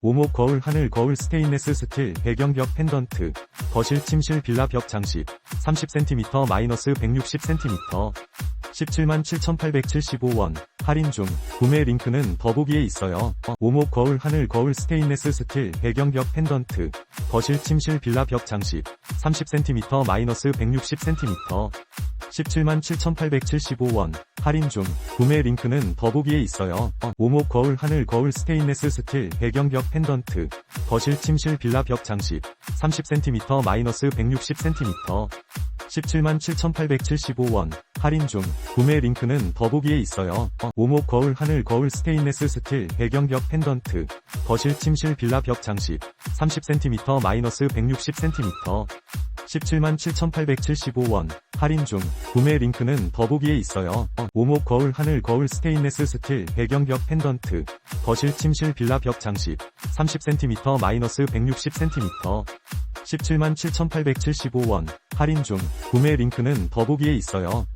오목 거울 하늘 거울 스테인레스 스틸 배경벽 펜던트 거실 침실 빌라 벽 장식 30cm 마이너스 160cm 17만 7,875원 할인 중 구매 링크는 더보기에 있어요. 오목 거울 하늘 거울 스테인레스 스틸 배경벽 펜던트 거실 침실 빌라 벽 장식 30cm 마이너스 160cm 17만 7,875원 할인 중 구매 링크는 더보기에 있어요. 오목 거울 하늘 거울 스테인레스 스틸 배경벽 펜던트 거실 침실 빌라 벽 장식 30cm 마이너스 160cm 17만 7,875원 할인 중 구매 링크는 더보기에 있어요. 오목 거울 하늘 거울 스테인레스 스틸 배경벽 펜던트 거실 침실 빌라 벽 장식 30cm 마이너스 160cm 17만 7,875원 할인 중 구매 링크는 더보기에 있어요. 오목 거울 하늘 거울 스테인레스 스틸 배경벽 펜던트 거실 침실 빌라 벽 장식 30cm 마이너스 160cm 17만 7,875원 할인 중 구매 링크는 더보기에 있어요.